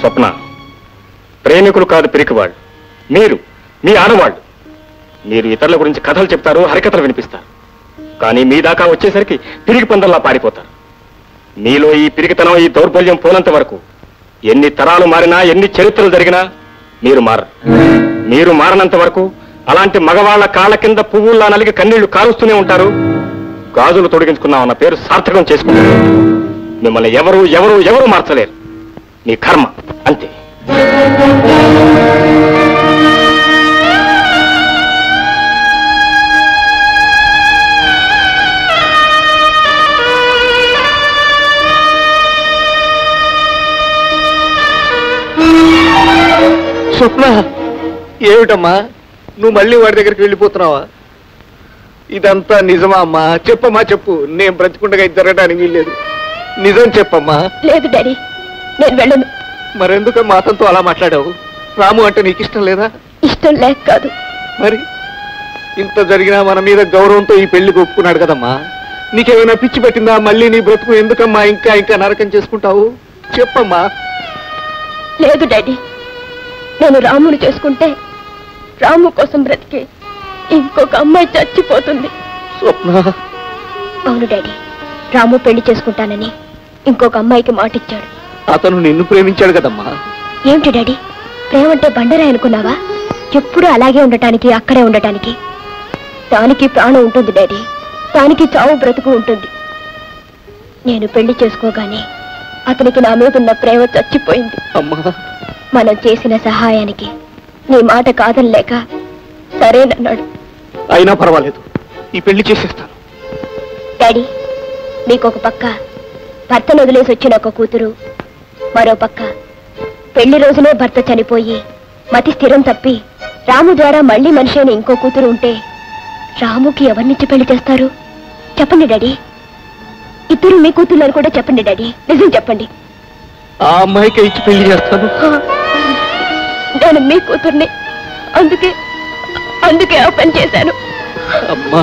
స్వప్న. ప్రేమికులు కాదు పిరికివాళ్ళు. మీరు మీ ఆడవాళ్ళు. మీరు ఇతరుల గురించి కథలు చెప్తారు హరికథలు వినిపిస్తారు. కానీ మీ దాకా వచ్చేసరికి పిరికి పందల్లా పారిపోతారు. మీలో ఈ పిరికితనం ఈ దౌర్బల్యం పోనంత వరకు ఎన్ని తరాలు మారినా ఎన్ని చరిత్రలు జరిగినా మీరు మారరు. మీరు మారనంత వరకు అలాంటి మగవాళ్ళ కాళ్ళ కింద పువ్వుల్లా నలిగి కన్నీళ్ళు కారుస్తూనే ఉంటారు. గాజులు తొడిగించుకున్నామన్న పేరు సార్థకం చేసుకుంటారు. మిమ్మల్ని ఎవరు ఎవరు ఎవరు మార్చలేరు. మీ కర్మ అంతే. స్వప్న ఏమిటమ్మా? నువ్వు మళ్ళీ వాడి దగ్గరికి వెళ్ళిపోతున్నావా? ఇదంతా నిజమా అమ్మా? చెప్పమ్మా చెప్పు. నేను బ్రతికుండగా ఇది జరగడానికి వీల్లేదు. నిజం చెప్పమ్మా. లేదు డాడీ. నేను వెళ్ళను. మరెందుకమ్మా అతనితో అలా మాట్లాడావు? రాము అంటే నీకు ఇష్టం లేదా? ఇష్టం లేక కాదు. మరి? ఇంత జరిగినా మన మీద గౌరవంతో ఈ పెళ్ళికి ఒప్పుకున్నాడు కదమ్మా. నీకేమైనా పిచ్చి పెట్టిందా? మళ్ళీ నీ బ్రతుకు ఎందుకమ్మా ఇంకా ఇంకా నరకం చేసుకుంటావు? చెప్పమ్మా. లేదు డాడీ. నేను రాముని చేసుకుంటే రాము కోసం బ్రతికే ఇంకొక అమ్మాయి చచ్చిపోతుంది. స్వప్న. అవును డాడీ. రాము పెళ్ళి చేసుకుంటానని ఇంకొక అమ్మాయికి మాటిచ్చాడు. అతను నిన్ను ప్రేమించాడు కదమ్మా. ఏమిటి డాడీ? ప్రేమంటే బండరాయి అనుకున్నావా? ఎప్పుడు అలాగే ఉండటానికి అక్కడే ఉండటానికి. దానికి ప్రాణం ఉంటుంది డాడీ. దానికి చావు బ్రతుకు ఉంటుంది. నేను పెళ్ళి చేసుకోగానే అతనికి నా మీద ఉన్న ప్రేమ చచ్చిపోయింది. అమ్మా. మనం చేసిన సహాయానికి నీ మాట కాదనలేక సరేనన్నాడు. అయినా పర్వాలేదు. ఈ పెళ్ళి చేసేస్తాను. డాడీ మీకు ఒక పక్క భర్తను వదిలేసి వచ్చిన ఒక కూతురు మరో పక్క. పెళ్ళి రోజునే భర్త చనిపోయి మతి స్థిరం తప్పి రాము ద్వారా మళ్ళీ మనిషి అయిన ఇంకో కూతురు ఉంటే రాముకి ఎవరినిచ్చి పెళ్ళి చేస్తారు? చెప్పండి డాడీ. ఇద్దరు మీ కూతుర్లని కూడా చెప్పండి డాడీ. నిజం చెప్పండి. ఆ అమ్మాయికి ఇచ్చి పెళ్ళి చేస్తాను. హా, నేను మీ కూతుర్ని అందుకే అందుకే ఆ పని చేశాను. అమ్మా.